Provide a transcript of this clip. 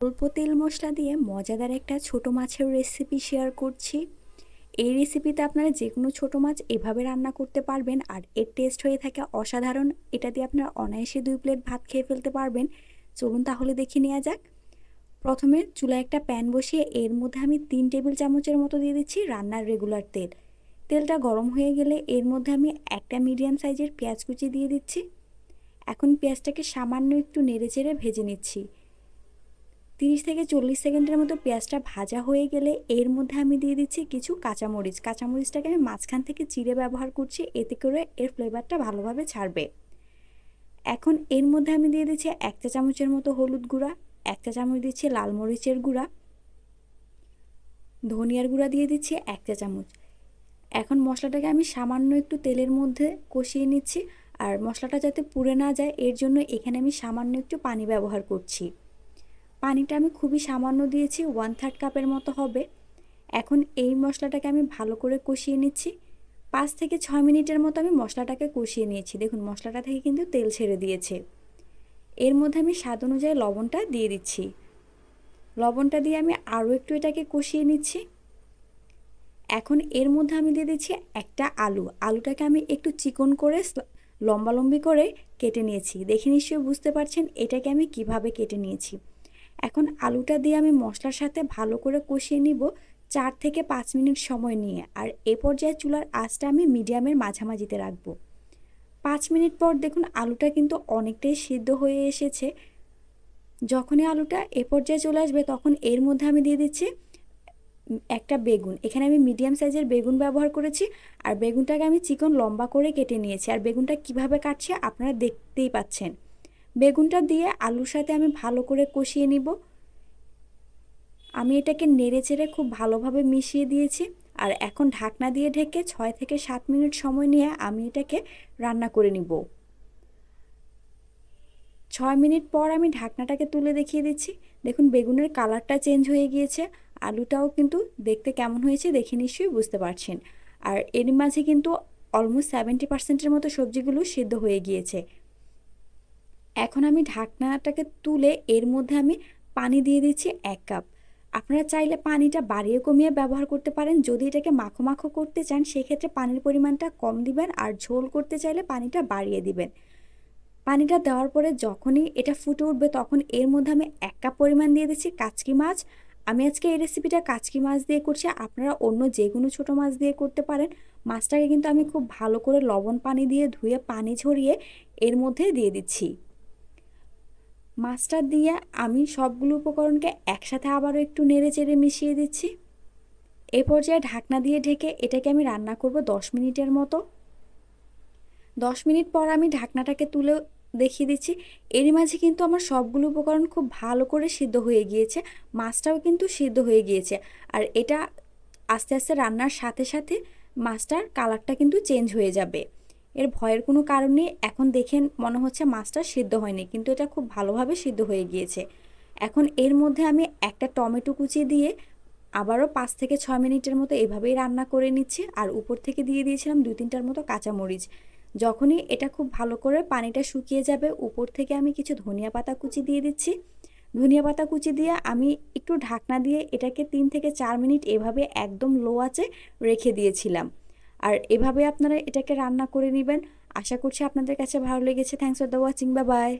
অল্প তেল মশলা দিয়ে মজাদার একটা ছোট মাছের রেসিপি শেয়ার করছি। এই রেসিপিতে আপনারা যে কোনো ছোটো মাছ এভাবে রান্না করতে পারবেন আর এর টেস্ট হয়ে থাকে অসাধারণ। এটা দিয়ে আপনারা অনায়াসে দুই প্লেট ভাত খেয়ে ফেলতে পারবেন। চলুন তাহলে দেখে নেওয়া যাক। প্রথমে চুলায় একটা প্যান বসিয়ে এর মধ্যে আমি তিন টেবিল চামচের মতো দিয়ে দিচ্ছি রান্নার রেগুলার তেল। তেলটা গরম হয়ে গেলে এর মধ্যে আমি একটা মিডিয়াম সাইজের পেঁয়াজ কুচি দিয়ে দিচ্ছি। এখন পেঁয়াজটাকে সামান্য একটু নেড়ে চেড়ে ভেজে নিচ্ছি। তিরিশ থেকে চল্লিশ সেকেন্ডের মতো পেঁয়াজটা ভাজা হয়ে গেলে এর মধ্যে আমি দিয়ে দিচ্ছি কিছু কাঁচামরিচ। কাঁচামরিচটাকে আমি মাঝখান থেকে চিড়ে ব্যবহার করছি, এতে করে এর ফ্লেভারটা ভালোভাবে ছাড়বে। এখন এর মধ্যে আমি দিয়ে দিচ্ছি এক চা চামচের মতো হলুদ গুঁড়া, এক চা চামচ দিচ্ছি লাল মরিচের গুঁড়া, ধনিয়ার গুঁড়া দিয়ে দিচ্ছি এক চা চামচ। এখন মশলাটাকে আমি সামান্য একটু তেলের মধ্যে কষিয়ে নিচ্ছি, আর মশলাটা যাতে পুড়ে না যায়, এর জন্য এখানে আমি সামান্য একটু পানি ব্যবহার করছি। পানিটা আমি খুবই সামান্য দিয়েছি ওয়ান থার্ড কাপের মতো হবে। এখন এই মশলাটাকে আমি ভালো করে কষিয়ে নিচ্ছি। পাঁচ থেকে ছয় মিনিটের মতো আমি মশলাটাকে কষিয়ে নিয়েছি। দেখুন, মশলাটা থেকে কিন্তু তেল ছেড়ে দিয়েছে। এর মধ্যে আমি স্বাদ অনুযায়ী লবণটা দিয়ে দিচ্ছি। লবণটা দিয়ে আমি আরও একটু এটাকে কষিয়ে নিচ্ছি। এখন এর মধ্যে আমি দিয়ে দিচ্ছি একটা আলু। আলুটাকে আমি একটু চিকন করে লম্বালম্বি করে কেটে নিয়েছি। দেখে নিশ্চয়ই বুঝতে পারছেন এটাকে আমি কীভাবে কেটে নিয়েছি। এখন আলুটা দিয়ে আমি মশলার সাথে ভালো করে কষিয়ে নিব চার থেকে পাঁচ মিনিট সময় নিয়ে। আর এ পর্যায়ে চুলার আঁচটা আমি মিডিয়ামের মাঝামাঝিতে রাখব। পাঁচ মিনিট পর দেখুন আলুটা কিন্তু অনেকটাই সিদ্ধ হয়ে এসেছে। যখনই আলুটা এ পর্যায়ে চলে আসবে তখন এর মধ্যে আমি দিয়ে দিচ্ছি একটা বেগুন। এখানে আমি মিডিয়াম সাইজের বেগুন ব্যবহার করেছি আর বেগুনটাকে আমি চিকন লম্বা করে কেটে নিয়েছি। আর বেগুনটা কীভাবে কাটছে আপনারা দেখতেই পাচ্ছেন। বেগুনটা দিয়ে আলুর সাথে আমি ভালো করে কষিয়ে নিব। আমি এটাকে নেড়ে চেড়ে খুব ভালোভাবে মিশিয়ে দিয়েছি। আর এখন ঢাকনা দিয়ে ঢেকে ছয় থেকে সাত মিনিট সময় নিয়ে আমি এটাকে রান্না করে নিব। ছয় মিনিট পর আমি ঢাকনাটাকে তুলে দেখিয়ে দিচ্ছি। দেখুন, বেগুনের কালারটা চেঞ্জ হয়ে গিয়েছে। আলুটাও কিন্তু দেখতে কেমন হয়েছে দেখে নিশ্চয়ই বুঝতে পারছেন। আর এর মাঝে কিন্তু অলমোস্ট সেভেন্টি পার্সেন্টের মতো সবজিগুলো সিদ্ধ হয়ে গিয়েছে। এখন আমি ঢাকনাটাকে তুলে এর মধ্যে আমি পানি দিয়ে দিচ্ছি এক কাপ। আপনারা চাইলে পানিটা বাড়িয়ে কমিয়ে ব্যবহার করতে পারেন। যদি এটাকে মাখো মাখো করতে চান, সেক্ষেত্রে পানির পরিমাণটা কম দিবেন আর ঝোল করতে চাইলে পানিটা বাড়িয়ে দিবেন। পানিটা দেওয়ার পরে যখনই এটা ফুটে উঠবে, তখন এর মধ্যে আমি এক কাপ পরিমাণ দিয়ে দিচ্ছি কাচকি মাছ। আমি আজকে এই রেসিপিটা কাচকি মাছ দিয়ে করছি। আপনারা অন্য যে কোনো ছোটো মাছ দিয়ে করতে পারেন। মাছটাকে কিন্তু আমি খুব ভালো করে লবণ পানি দিয়ে ধুয়ে পানি ঝরিয়ে এর মধ্যে দিয়ে দিচ্ছি। মাছটা দিয়ে আমি সবগুলো উপকরণকে একসাথে আবারও একটু নেড়ে চেড়ে মিশিয়ে দিচ্ছি। এ পর্যায়ে ঢাকনা দিয়ে ঢেকে এটাকে আমি রান্না করব দশ মিনিটের মতো। দশ মিনিট পর আমি ঢাকনাটাকে তুলে দেখিয়ে দিচ্ছি। এর মাঝে কিন্তু আমার সবগুলো উপকরণ খুব ভালো করে সিদ্ধ হয়ে গিয়েছে। মাছটাও কিন্তু সিদ্ধ হয়ে গিয়েছে। আর এটা আস্তে আস্তে রান্নার সাথে সাথে মাছটার কালারটা কিন্তু চেঞ্জ হয়ে যাবে। এর ভয়ের কোনো কারণ নেই। এখন দেখেন মনে হচ্ছে মাছটা সিদ্ধ হয়নি, কিন্তু এটা খুব ভালোভাবে সিদ্ধ হয়ে গিয়েছে। এখন এর মধ্যে আমি একটা টমেটো কুচি দিয়ে আবারও পাঁচ থেকে ছয় মিনিটের মতো এভাবেই রান্না করে নিচ্ছি। আর উপর থেকে দিয়ে দিয়েছিলাম দু তিনটার মতো কাঁচামরিচ। যখনই এটা খুব ভালো করে পানিটা শুকিয়ে যাবে, উপর থেকে আমি কিছু ধনিয়া পাতা কুচি দিয়ে দিচ্ছি। ধনিয়া পাতা কুচি দিয়ে আমি একটু ঢাকনা দিয়ে এটাকে তিন থেকে চার মিনিট এভাবে একদম লো আছে রেখে দিয়েছিলাম। আর এভাবে আপনারা এটাকে রান্না করে নেবেন। আশা করছি আপনাদের কাছে ভালো লেগেছে। থ্যাংকস ফর দ্য ওয়াচিং বা বাই